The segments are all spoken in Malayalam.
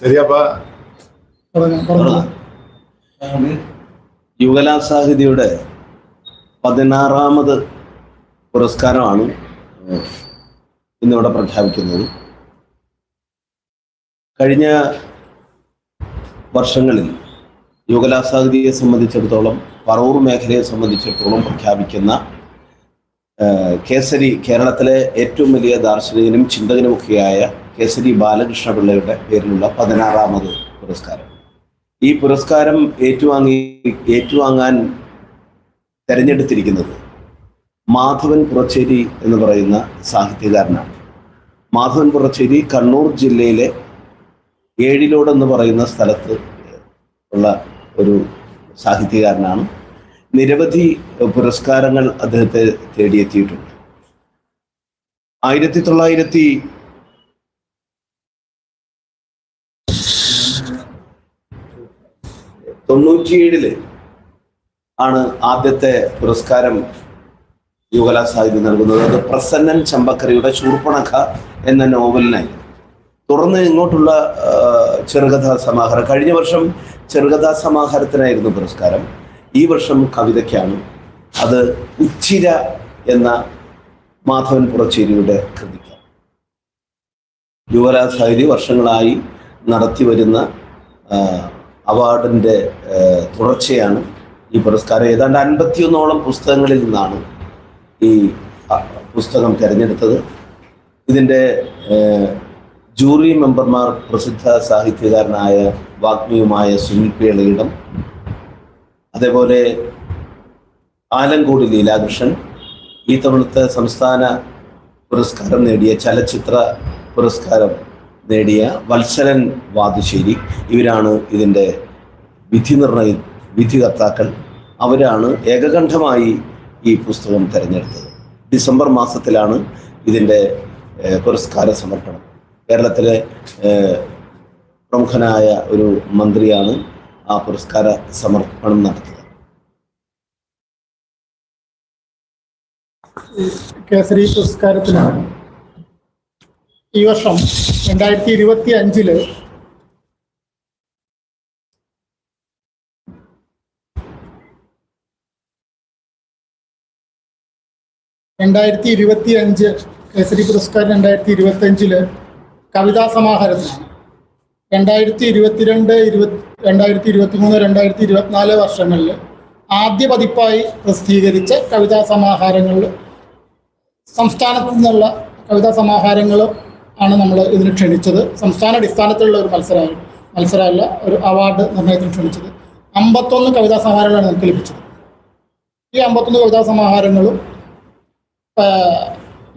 ശരിയപ്പ. യുവകലാ സാഹിതിയുടെ പതിനാറാമത് പുരസ്കാരമാണ് ഇന്നിവിടെ പ്രഖ്യാപിക്കുന്നത്. കഴിഞ്ഞ വർഷങ്ങളിൽ യുവകലാ സാഹിതിയെ സംബന്ധിച്ചിടത്തോളം പറവൂർ മേഖലയെ സംബന്ധിച്ചിടത്തോളം പ്രഖ്യാപിക്കുന്ന കേസരി കേരളത്തിലെ ഏറ്റവും വലിയ ദാർശനികനും ചിന്തകനുമൊക്കെയായ കേസരി ബാലകൃഷ്ണപിള്ളയുടെ പേരിലുള്ള പതിനാറാമത് പുരസ്കാരം. ഈ പുരസ്കാരം ഏറ്റുവാങ്ങി ഏറ്റുവാങ്ങാൻ തെരഞ്ഞെടുത്തിരിക്കുന്നത് മാധവൻ പുറച്ചേരി എന്ന് പറയുന്ന സാഹിത്യകാരനാണ്. മാധവൻ പുറച്ചേരി കണ്ണൂർ ജില്ലയിലെ ഏഴിലോട് എന്ന് പറയുന്ന സ്ഥലത്ത് ഉള്ള ഒരു സാഹിത്യകാരനാണ്. നിരവധി പുരസ്കാരങ്ങൾ അദ്ദേഹത്തെ തേടിയെത്തിയിട്ടുണ്ട്. ആയിരത്തി തൊള്ളായിരത്തി തൊണ്ണൂറ്റിയേഴിൽ ആണ് ആദ്യത്തെ പുരസ്കാരം യുവകലാ സാഹിത്യം നൽകുന്നത്. അത് പ്രസന്നൻ ചമ്പക്കരയുടെ ശൂർപ്പണഖ എന്ന നോവലിനായി. തുടർന്ന് ഇങ്ങോട്ടുള്ള ചെറുകഥാ സമാഹാരം കഴിഞ്ഞ വർഷം ചെറുകഥാ സമാഹാരത്തിനായിരുന്നു പുരസ്കാരം. ഈ വർഷം കവിതയ്ക്കാണ്. അത് ഉച്ചിര എന്ന മാധവൻ പുറച്ചേരിയുടെ കൃതിക്ക്. യുവരാജ് സാഹിതി വർഷങ്ങളായി നടത്തി വരുന്ന അവാർഡിന്റെ തുടർച്ചയാണ് ഈ പുരസ്കാരം. ഏതാണ്ട് അൻപത്തിയൊന്നോളം പുസ്തകങ്ങളിൽ നിന്നാണ് ഈ പുസ്തകം തിരഞ്ഞെടുത്തത്. ഇതിന്റെ ജൂറി മെമ്പർമാർ പ്രസിദ്ധ സാഹിത്യകാരനായ വാഗ്മിയുമായ സുനിൽ പേളയിടം അതേപോലെ ആലങ്കോട് ലീലാകൃഷ്ണൻ ഈ തവണത്തെ സംസ്ഥാന പുരസ്കാരം നേടിയ ചലച്ചിത്ര പുരസ്കാരം നേടിയ വത്സരൻ വാതുശ്ശേരി ഇവരാണ് ഇതിന്റെ വിധി നിർണയ വിധികർത്താക്കൾ. അവരാണ് ഏകകണ്ഠമായി ഈ പുസ്തകം തിരഞ്ഞെടുത്തത്. ഡിസംബർ മാസത്തിലാണ് ഇതിന്റെ പുരസ്കാര സമർപ്പണം. കേരളത്തിലെ പ്രമുഖനായ ഒരു മന്ത്രിയാണ് ആ പുരസ്കാര സമർപ്പണം നടത്തുക. കേസരി പുരസ്കാരത്തിന് ഈ വർഷം രണ്ടായിരത്തി ഇരുപത്തി അഞ്ചിൽ രണ്ടായിരത്തി ഇരുപത്തി അഞ്ച് കേസരി പുരസ്കാരം രണ്ടായിരത്തി ഇരുപത്തി അഞ്ചിൽ കവിതാ സമാഹാരത്തിനാണ്. രണ്ടായിരത്തി ഇരുപത്തിരണ്ട് ഇരുപത്തി രണ്ടായിരത്തി ഇരുപത്തി മൂന്ന് രണ്ടായിരത്തി ഇരുപത്തിനാല് വർഷങ്ങളിൽ ആദ്യ പതിപ്പായി പ്രസിദ്ധീകരിച്ച കവിതാ സമാഹാരങ്ങളിൽ സംസ്ഥാനത്തു നിന്നുള്ള കവിതാ സമാഹാരങ്ങൾ ആണ് നമ്മൾ ഇതിന് ക്ഷണിച്ചത്. സംസ്ഥാന അടിസ്ഥാനത്തിലുള്ള ഒരു മത്സരമാണ് മത്സരമല്ല ഒരു അവാർഡ് നിർണയത്തിന് ക്ഷണിച്ചത്. അമ്പത്തൊന്ന് കവിതാ സമാഹാരങ്ങളാണ് നമുക്ക് ലഭിച്ചത്. ഈ അമ്പത്തൊന്ന് കവിതാ സമാഹാരങ്ങളും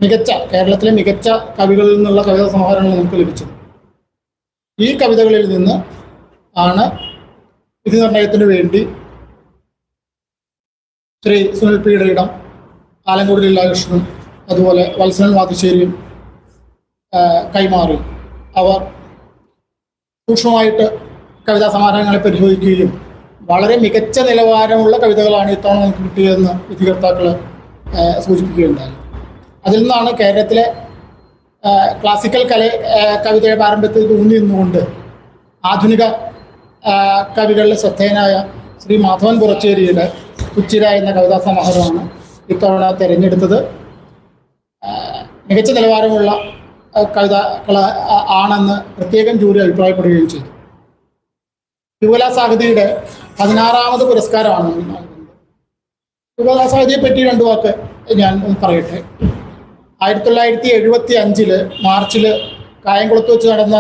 മികച്ച കേരളത്തിലെ മികച്ച കവികളിൽ നിന്നുള്ള കവിതാ സമാഹാരങ്ങൾ നമുക്ക് ലഭിച്ചത് ഈ കവിതകളിൽ നിന്ന് ആണ് വിധി നിർണയത്തിന് വേണ്ടി ശ്രീ സുനിൽ പിയുടെ ഇടം ആലങ്കോട് ലീലാകൃഷ്ണനും അതുപോലെ വത്സനൻ വാതുശ്ശേരിയും കൈമാറി. അവർ സൂക്ഷ്മമായിട്ട് കവിതാ സമാഹാരങ്ങളെ പരിശോധിക്കുകയും വളരെ മികച്ച നിലവാരമുള്ള കവിതകളാണ് ഇത്തവണ നമുക്ക് കിട്ടിയതെന്ന് വിധികർത്താക്കൾ സൂചിപ്പിക്കുകയുണ്ടായി. അതിൽ നിന്നാണ് കേരളത്തിലെ ക്ലാസിക്കൽ കല കവിതയുടെ പാരമ്പര്യത്തിൽ ഊന്നി നിന്നുകൊണ്ട് ആധുനിക കവികളിലെ ശ്രദ്ധേയനായ ശ്രീ മാധവൻ പുറച്ചേരിയുടെ ഉച്ചിര എന്ന കവിതാ സമാഹാരമാണ് ഇത്തവണ തിരഞ്ഞെടുത്തത്. മികച്ച നിലവാരമുള്ള കവിതകൾ ആണെന്ന് പ്രത്യേകം ജൂറി അഭിപ്രായപ്പെടുകയും ചെയ്തു. യുവലാ സാഹിതിയുടെ പതിനാറാമത് പുരസ്കാരമാണ് നൽകുന്നത്. സാഹിതിയെ പറ്റി രണ്ടു വാക്ക് ഞാൻ പറയട്ടെ. ആയിരത്തി തൊള്ളായിരത്തി എഴുപത്തി അഞ്ചിൽ മാർച്ചിൽ കായംകുളത്ത് വെച്ച് നടന്ന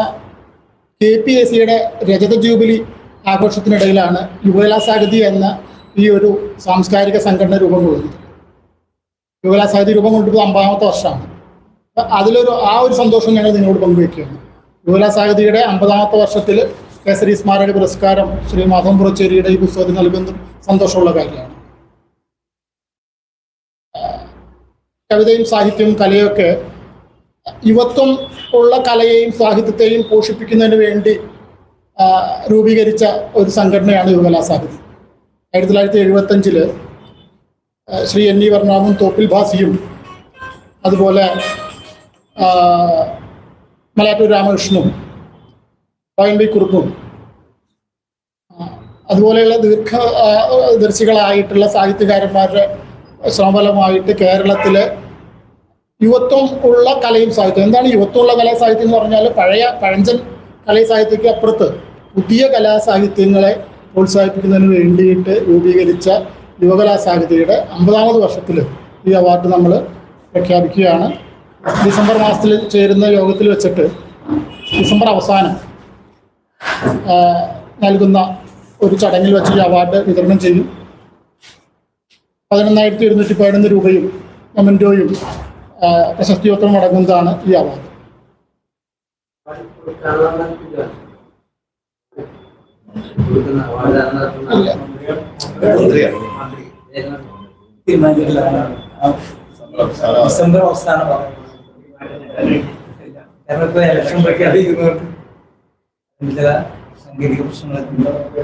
കെ പി എസ് സിയുടെ രജത ജൂബിലി ആഘോഷത്തിനിടയിലാണ് യുവകലാ സാഹിതി എന്ന ഈ ഒരു സാംസ്കാരിക സംഘടന രൂപം കൊള്ളുന്നത് യുവകലാ സാഹിതി രൂപം കൊണ്ടിട്ട് അമ്പതാമത്തെ വർഷമാണ്. അതിലൊരു ആ ഒരു സന്തോഷം ഞങ്ങൾ നിങ്ങളോട് പങ്കുവയ്ക്കുകയാണ് യുവകലാ സാഹിതിയുടെ അമ്പതാമത്തെ വർഷത്തിൽ കേസരി സ്മാരക പുരസ്കാരം ശ്രീ മാധവൻ പുറച്ചേരിയുടെ ഈ പുസ്തകത്തിന് നൽകുന്നതും സന്തോഷമുള്ള കാര്യമാണ്. കവിതയും സാഹിത്യവും കലയൊക്കെ യുവത്വം ഉള്ള കലയെയും സാഹിത്യത്തെയും പോഷിപ്പിക്കുന്നതിന് വേണ്ടി രൂപീകരിച്ച ഒരു സംഘടനയാണ് യുവകലാ സാഹിത്യം ആയിരത്തി തൊള്ളായിരത്തി എഴുപത്തഞ്ചിൽ ശ്രീ എൻ ഇ വർണാമും തോപ്പിൽ ഭാസിയും അതുപോലെ മലയാറ്റൂർ രാമകൃഷ്ണനും പൈൻ വി കുറുപ്പും അതുപോലെയുള്ള ദീർഘ ദർശികളായിട്ടുള്ള സാഹിത്യകാരന്മാരുടെ ശ്രമഫലമായിട്ട് കേരളത്തിൽ യുവത്വം ഉള്ള കലയും സാഹിത്യം. എന്താണ് യുവത്വമുള്ള കലാ സാഹിത്യം എന്ന് പറഞ്ഞാൽ പഴയ പഴഞ്ചൻ കലാ സാഹിത്യക്ക് അപ്പുറത്ത് പുതിയ കലാസാഹിത്യങ്ങളെ പ്രോത്സാഹിപ്പിക്കുന്നതിന് വേണ്ടിയിട്ട് രൂപീകരിച്ച യുവകലാ സാഹിത്യയുടെ അമ്പതാമത് വർഷത്തിൽ ഈ അവാർഡ് നമ്മൾ പ്രഖ്യാപിക്കുകയാണ്. ഡിസംബർ മാസത്തിൽ ചേരുന്ന യോഗത്തിൽ വെച്ചിട്ട് ഡിസംബർ അവസാനം നൽകുന്ന ഒരു ചടങ്ങിൽ വെച്ച് ഈ അവാർഡ് വിതരണം ചെയ്യും. പതിനൊന്നായിരത്തി ഇരുന്നൂറ്റി പതിനൊന്ന് രൂപയും മൊമെന്റോയും ആ, പ്രശസ്തിപത്രം അടങ്ങുന്നതാണ് ഈ അവാർഡ്. ഡിസംബർ അവസാനം ഇപ്പൊ ഇലക്ഷൻ പ്രഖ്യാപിക്കുന്നതുകൊണ്ട് ചില സാങ്കേതിക പ്രശ്നങ്ങളൊക്കെ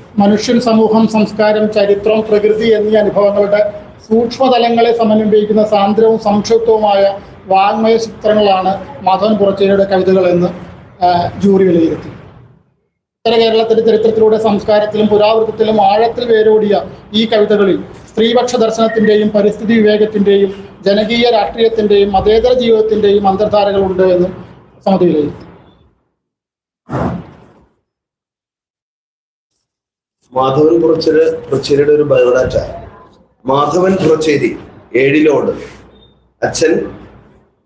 മനുഷ്യൻ സമൂഹം സംസ്കാരം ചരിത്രം പ്രകൃതി എന്നീ അനുഭവങ്ങളുടെ സൂക്ഷ്മതലങ്ങളെ സമന്വയിപ്പിക്കുന്ന സാന്ദ്രവും സംക്ഷിപ്തവുമായ വാങ്മയ ചിത്രങ്ങളാണ് മാധവൻ പുറച്ചേരിയുടെ കവിതകൾ എന്ന് ജൂറി വിലയിരുത്തി ഉത്തര കേരളത്തിന്റെ ചരിത്രത്തിലൂടെ സംസ്കാരത്തിലും പുരാവൃത്തത്തിലും ആഴത്തിൽ വേരോടിയ ഈ കവിതകളിൽ സ്ത്രീപക്ഷ ദർശനത്തിന്റെയും പരിസ്ഥിതി വിവേകത്തിന്റെയും ജനകീയ രാഷ്ട്രീയത്തിന്റെയും മതേതര ജീവിതത്തിന്റെയും അന്തർധാരകളുണ്ട് എന്നും സമിതി വിലയിരുത്തി മാധവൻ കുറച്ചര് കുറച്ചേരിയുടെ ഒരു ബയോഡാറ്റ. മാധവൻ കുറച്ചേരി ഏഴിലോട് അച്ഛൻ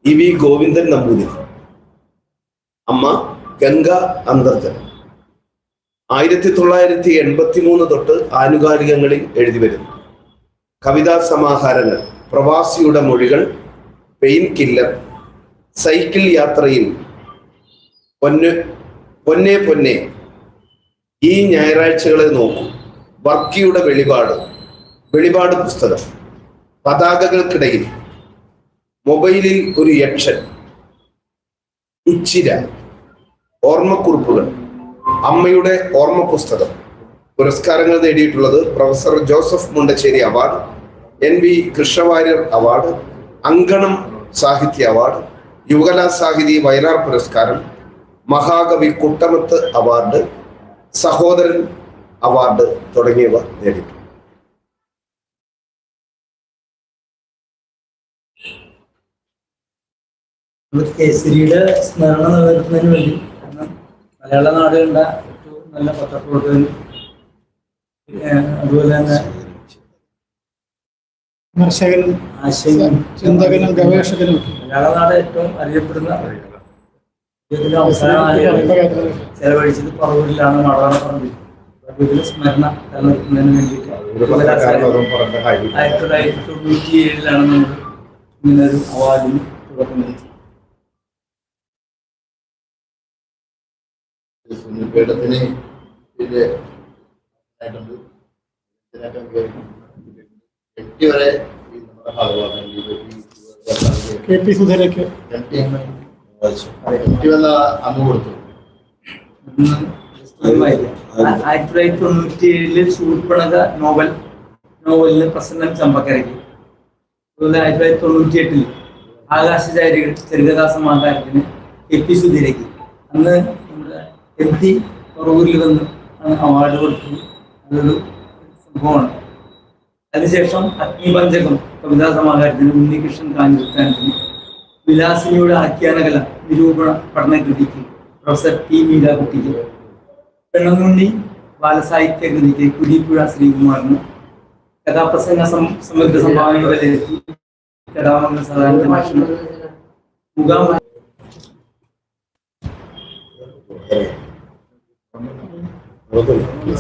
ഇ വി ഗോവിന്ദൻ നമ്പൂതിരി. അമ്മ ഗംഗ അന്തർജനം ആയിരത്തി തൊള്ളായിരത്തി എൺപത്തി മൂന്ന് തൊട്ട് ആനുകാലികങ്ങളിൽ എഴുതി വരുന്നു. കവിതാ സമാഹാരങ്ങൾ പ്രവാസിയുടെ മൊഴികൾ പെയിൻ കില്ലർ സൈക്കിൾ യാത്രയിൽ പൊന്ന് പൊന്നെ പൊന്നെ ഈ ഞായറാഴ്ചകളെ നോക്കൂ. വർക്കിയുടെ വെളിപാട്. വെളിപാട് പുസ്തകം. പതാകകൾക്കിടയിൽ മൊബൈലിൽ ഒരു യക്ഷൻ. ഉച്ചിര. ഓർമ്മക്കുറിപ്പുകൾ. അമ്മയുടെ ഓർമ്മ പുസ്തകം പുരസ്കാരങ്ങൾ നേടിയിട്ടുള്ളത് professor Joseph Mundassery award N V Krishna Warrier award Ankanam Sahitya award യുവകലാ Sahithi Vayalar പുരസ്കാരം മഹാകവി കുട്ടമത്ത് അവാർഡ് സഹോദരൻ അവാർഡ് തുടങ്ങിയവ നേടിയിട്ടുണ്ട്. കേസരിയുടെ സ്മരണ നിലനിർത്തുന്നതിന് വേണ്ടി കാരണം മലയാള നാട് കണ്ട ഏറ്റവും നല്ല പത്രപ്രവർത്തകൻ അതുപോലെ തന്നെ വിമർശകനും ആശയം ചിന്തകനും ഗവേഷകനും മലയാള നാട് ഏറ്റവും അറിയപ്പെടുന്ന ഇതിന്റെ അവസാനമായ ചെലവഴിച്ചത് പറവൂരിലാണ് നാടാനപ്പറമ്പിൽ പറഞ്ഞത്. ഇതിന് സ്മരണ നിലനിർത്തുന്നതിന് വേണ്ടിയിട്ട് ആയിരത്തി തൊള്ളായിരത്തി തൊണ്ണൂറ്റി ഏഴിലാണ് നമ്മൾ ഇങ്ങനൊരു അവാർഡിന് തുടക്കം കുറിച്ചത് സുനിൽപീഠത്തിന് ഇത് എട്ടി വരെ കെ പി സുധരയ്ക്ക്. അന്ന് കൊടുത്തു. ആ- ആയിരത്തി തൊള്ളായിരത്തി തൊണ്ണൂറ്റി ഏഴിൽ ശൂർപ്പണക നോവൽ നോവലിന് പ്രസന്നം ചമ്പക്കരയ്ക്ക്. അതുപോലെ ആയിരത്തി തൊള്ളായിരത്തി തൊണ്ണൂറ്റി എട്ടിൽ ആകാശചാരികൾ ചെറുകഥാ സമാഹാരത്തിന് എ പി സുധീരയ്ക്ക്. അന്ന് നമ്മുടെ എം ടി പറവൂരിൽ വന്ന് അവാർഡ് കൊടുത്തു. അതൊരു സംഭവമാണ്. അതിനുശേഷം അഗ്നിപഞ്ചകം കവിതാ സമാഹാരത്തിന് ഉണ്ണികൃഷ്ണൻ കാഞ്ഞിരുത്താനത്തിന് വിലാസിനിയുടെ ആഖ്യാനകല നിരൂപണ പഠന കൃതിക്ക് പ്രൊഫസർ ടി മീരാകുട്ടിക്ക് പെണ്ണുണ്ണി ബാലസാഹിത്യ കൃതിക്ക് കുരിപ്പുഴ ശ്രീകുമാറിന് കഥാപ്രസംഗ സമഗ്ര സംഭാവനകൾ വിലയിരുത്തി കഥാമംഗല സദാനന്ദ മാഷിന് മുഖാമ കുഴപ്പമില്ല.